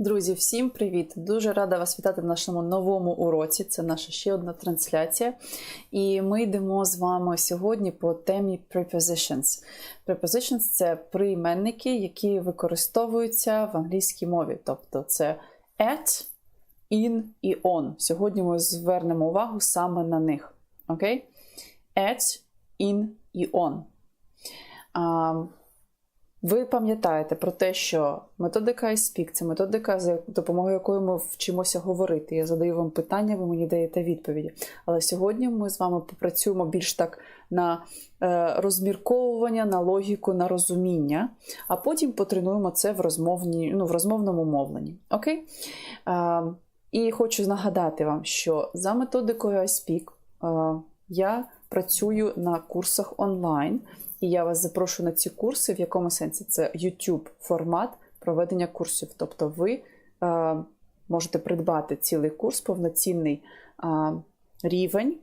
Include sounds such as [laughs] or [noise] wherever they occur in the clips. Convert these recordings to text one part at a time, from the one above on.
Друзі, всім привіт! Дуже рада вас вітати в нашому новому уроці. Це наша ще одна трансляція. І ми йдемо з вами сьогодні по темі prepositions. Prepositions – це прийменники, які використовуються в англійській мові. Тобто це at, in і on. Сьогодні ми звернемо увагу саме на них. Окей? At, in і on. А, ви пам'ятаєте про те, що методика iSpeak – це методика, за допомогою якої ми вчимося говорити. Я задаю вам питання, ви мені даєте відповіді. Але сьогодні ми з вами попрацюємо більш так на е, розмірковування, на логіку, на розуміння, а потім потренуємо це в розмовні, ну, в розмовному мовленні. Окей? Е, і хочу нагадати вам, що за методикою iSpeak е, я працюю на курсах онлайн. І я вас запрошую на ці курси, в якому сенсі це YouTube формат проведення курсів. Тобто ви е, можете придбати цілий курс, повноцінний е, рівень.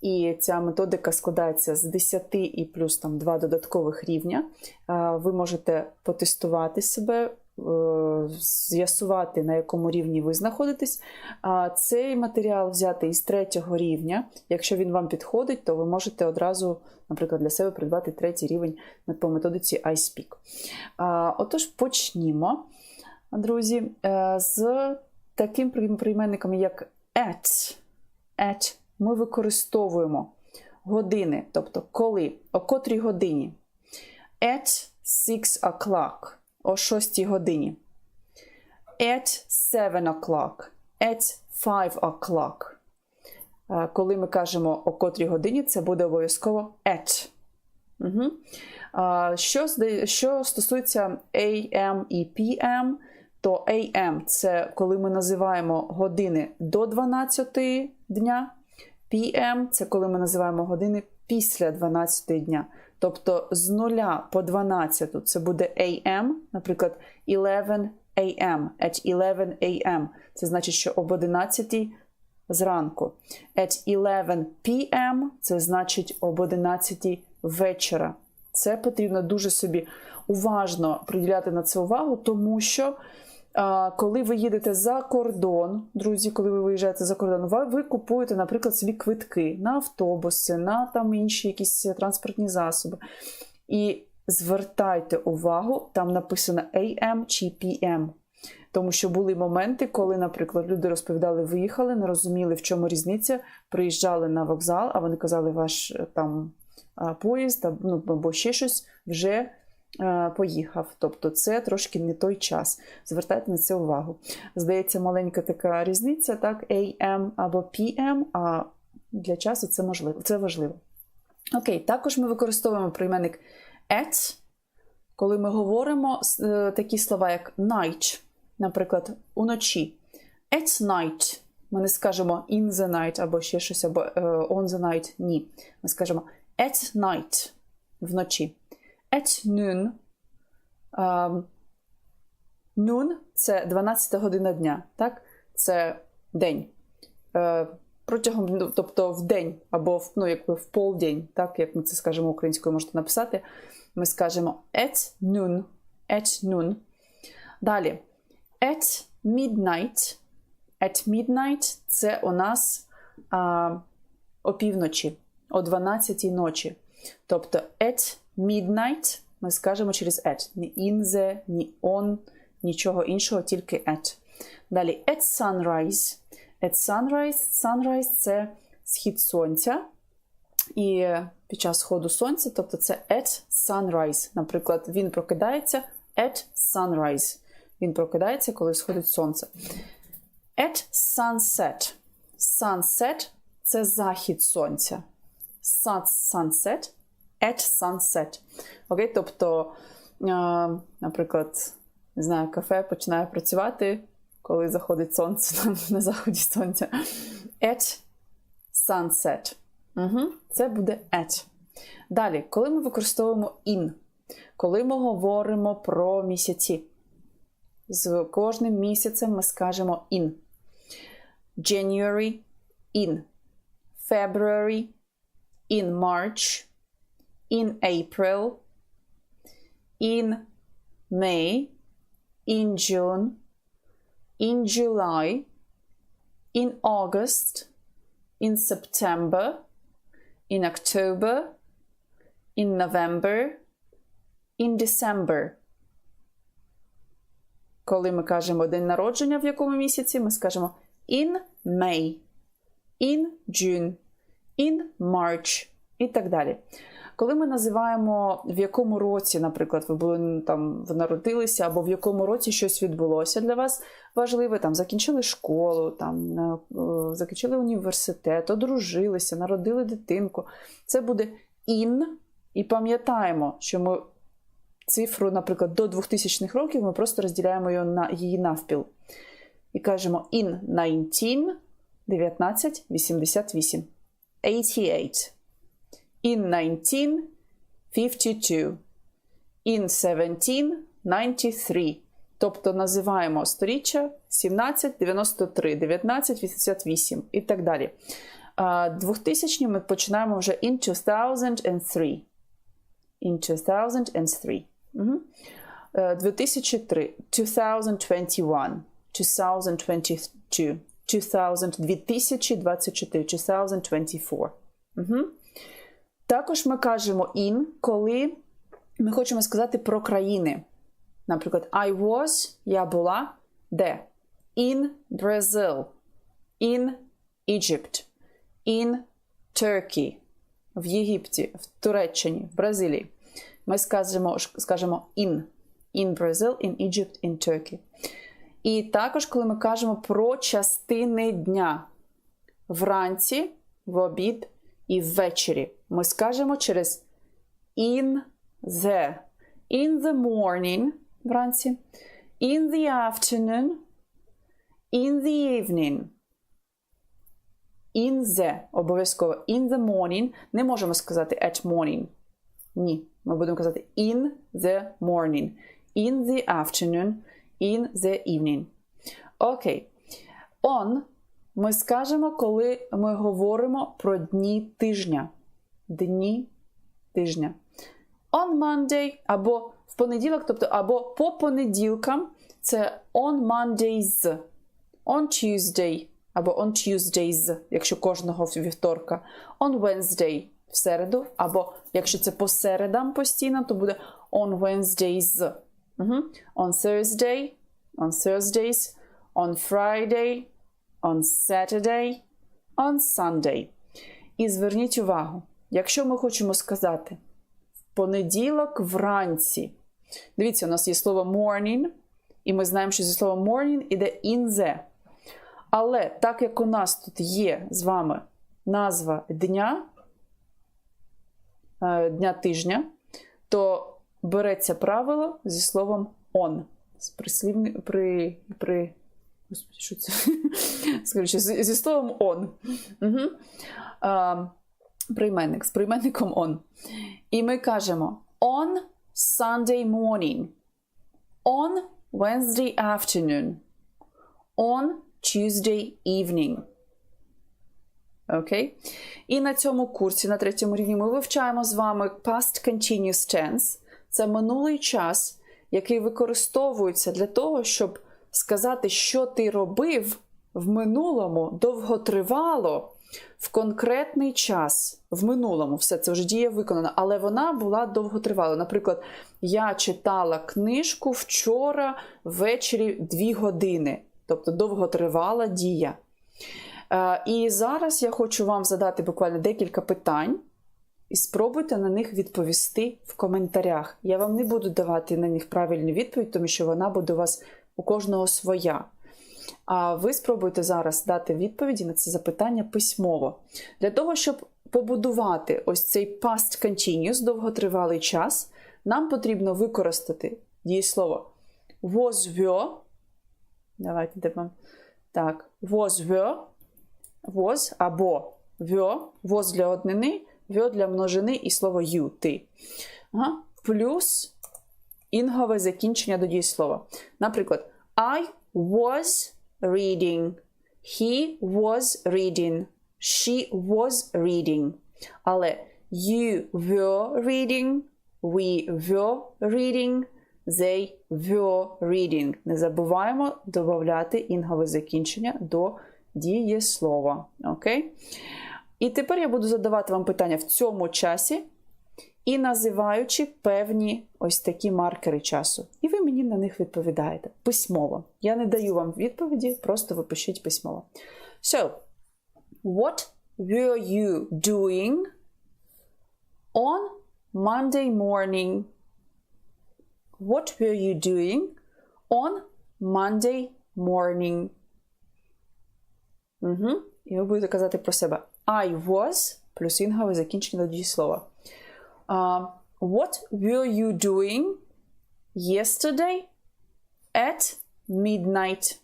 І ця методика складається з 10 і плюс там 2 додаткових рівня. Е, ви можете потестувати себе. З'ясувати, на якому рівні ви знаходитесь. А цей матеріал взяти із третього рівня. Якщо він вам підходить, то ви можете одразу наприклад, для себе придбати третій рівень по методиці iSpeak. Отож, почнімо, друзі, е, з таким прийменником, як at. at ми використовуємо години, тобто коли, о котрій годині. At 6 o'clock, о 6 годині. At 7 o'clock, at 5 o'clock. Е, коли ми кажемо о котрій годині, це буде обов'язково at. Угу. Що що стосується AM і PM, то AM це коли ми називаємо години до 12 дня, PM це коли ми називаємо години після 12 дня. Тобто з 0 по 12 це буде AM, наприклад, 11 AM, at 11 AM. Це значить, що об 11 зранку. At 11 p.m. це значить об 11 вечора. Це потрібно дуже собі уважно приділяти на це увагу, тому що. Коли ви їдете за кордон, друзі, коли ви виїжджаєте за кордон, ви, купуєте, наприклад, собі квитки на автобуси, на там інші якісь транспортні засоби. І звертайте увагу, там написано AM чи PM. Тому що були моменти, коли, наприклад, люди розповідали, виїхали, не розуміли, в чому різниця, приїжджали на вокзал, а вони казали, ваш е, там поїзд ну, або ще щось вже поїхав. Тобто це трошки не той час. Звертайте на це увагу. Здається, маленька така різниця, так, AM або PM, а для часу це можливо, це важливо. Окей, також ми використовуємо прийменник at, коли ми говоримо е, такі слова, як night наприклад, уночі. At night. Ми не скажемо in the night або ще щось, або uh, on the night. Ні. Ми скажемо at night вночі. At noon. Um, це 12 година дня. Так? Це день. Uh, протягом, ну, тобто в день або в, ну, якби в полдень, так, як ми це скажемо українською, можете написати. Ми скажемо at noon. At noon. Далі. At midnight. At midnight це у нас а, опівночі, о 12 ночі. Тобто at midnight ми скажемо через at. Ні in the, ні on, нічого іншого, тільки at. Далі at sunrise. At sunrise. Sunrise це схід сонця. І під час сходу сонця, тобто це at sunrise. Наприклад, він прокидається at sunrise. Він прокидається, коли сходить сонце. At sunset. Sunset це захід сонця. Sunset at sunset. Окей, Тобто, наприклад, не знаю, кафе починає працювати, коли заходить сонце [laughs] на заході сонця. At sunset. Угу. Це буде at. Далі, коли ми використовуємо in, коли ми говоримо про місяці. З кожним місяцем ми скажемо in. January in. February in March. In April. In May. In June. in July, in August, in September, in October, in November, in December. Коли ми кажемо день народження в якому місяці, ми скажемо in May, in June, in March і так далі. Коли ми називаємо в якому році, наприклад, ви були там ви народилися, або в якому році щось відбулося для вас важливе, там закінчили школу, там е, закінчили університет, одружилися, народили дитинку. Це буде in, і пам'ятаємо, що ми цифру, наприклад, до 2000-х років ми просто розділяємо її на її навпіл. І кажемо in 19, 1988. 88. In 1952. In 1793. Тобто називаємо сторіччя 1793, 1988 і так далі. 2000 ми починаємо вже in 2003. In 2003. Угу. 2003. 2021. 2022. 2000, 2024. 2024. Угу. Також ми кажемо in, коли ми хочемо сказати про країни. Наприклад, I was, я була де? In Brazil, in Egypt, in Turkey, в Єгипті, в Туреччині, в Бразилії. Ми скажемо, скажемо in. In Brazil, in Egypt, in Turkey. І також, коли ми кажемо про частини дня вранці, в обід і ввечері, ми скажемо через in the. In the morning вранці, in the afternoon, in the evening. In the обов'язково in the morning. Не можемо сказати at morning. Ні. Ми будемо казати in the morning, in the afternoon, in the evening. Окей. On ми скажемо, коли ми говоримо про дні тижня. Дні тижня. On Monday або в понеділок, тобто або по понеділкам це on Mondays, on Tuesday або on Tuesdays, якщо кожного вівторка, on Wednesday в середу, або якщо це по середам постійно, то буде on Wednesdays. On Thursday, on Thursdays, on Friday, on Saturday, on Sunday. І зверніть увагу, якщо ми хочемо сказати в понеділок вранці. Дивіться, у нас є слово morning, і ми знаємо, що зі словом morning іде in the. Але так як у нас тут є з вами назва дня, Е, дня тижня, то береться правило зі словом on. З при, при, Господи, що це? Скоріше, зі словом on. Угу. А, Прийменник з прийменником on. І ми кажемо on Sunday morning, on Wednesday afternoon, on Tuesday evening. Окей? Okay? І на цьому курсі, на третьому рівні, ми вивчаємо з вами past continuous tense. Це минулий час, який використовується для того, щоб сказати, що ти робив в минулому довготривало в конкретний час. В минулому все це вже дія виконана, але вона була довготривала. Наприклад, я читала книжку вчора ввечері 2 години, тобто довготривала дія. Е, і зараз я хочу вам задати буквально декілька питань. І спробуйте на них відповісти в коментарях. Я вам не буду давати на них правильну відповідь, тому що вона буде у вас у кожного своя. А ви спробуйте зараз дати відповіді на це запитання письмово. Для того, щоб побудувати ось цей past continuous, довготривалий час, нам потрібно використати дієслово was were. Давайте дивимо. Так, was were was або were, was для однини, were для множини і слово you, ти. Ага. Плюс інгове закінчення до дієслова. Наприклад, I was reading. He was reading. She was reading. Але you were reading. We were reading. they were reading. Не забуваємо додати інгове закінчення до дієслова. Окей? І тепер я буду задавати вам питання в цьому часі і називаючи певні ось такі маркери часу. І ви мені на них відповідаєте письмово. Я не даю вам відповіді, просто ви пишіть письмово. So, what were you doing on Monday morning? What were you doing on Monday morning? Угу. І ви будете казати про себе I was плюс інгове закінчення до дієслова. Uh, what were you doing yesterday at midnight?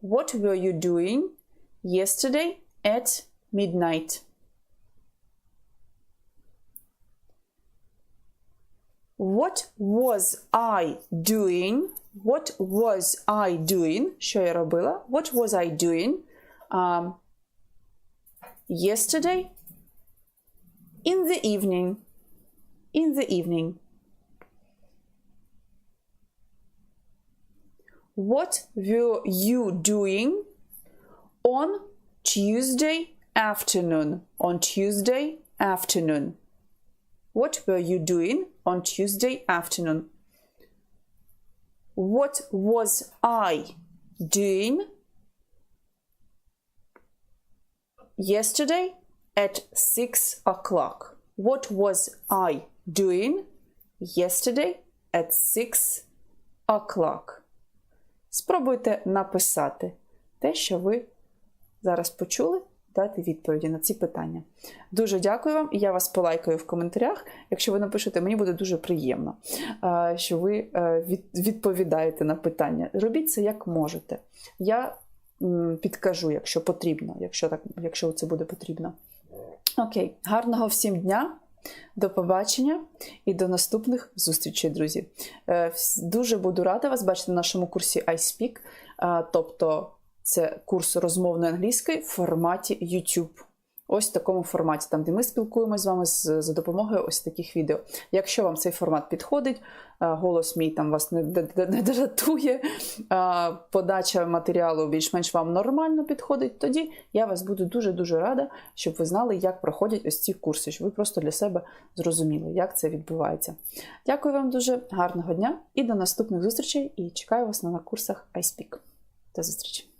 What were you doing yesterday at midnight? What was I doing? What was I doing? Що я робила? What was I doing? Um, yesterday in the evening. In the evening. What were you doing on Tuesday afternoon? On Tuesday afternoon. What were you doing on Tuesday afternoon? What was I doing yesterday at six o'clock? What was I doing yesterday at six o'clock? Спробуйте написати те, що ви зараз почули, дати відповіді на ці питання. Дуже дякую вам, і я вас полайкаю в коментарях. Якщо ви напишете, мені буде дуже приємно, е, що ви е, відповідаєте на питання. Робіть це як можете. Я підкажу, якщо потрібно, якщо, так, якщо це буде потрібно. Окей, гарного всім дня! До побачення і до наступних зустрічей, друзі. Е, Дуже буду рада вас бачити на нашому курсі iSpeak, е, тобто це курс розмовної англійської в форматі YouTube. Ось в такому форматі, там, де ми спілкуємося з вами за допомогою ось таких відео. Якщо вам цей формат підходить, голос мій там вас не, дратує, подача матеріалу більш-менш вам нормально підходить, тоді я вас буду дуже-дуже рада, щоб ви знали, як проходять ось ці курси, щоб ви просто для себе зрозуміли, як це відбувається. Дякую вам дуже, гарного дня і до наступних зустрічей. І чекаю вас на курсах iSpeak. До зустрічі!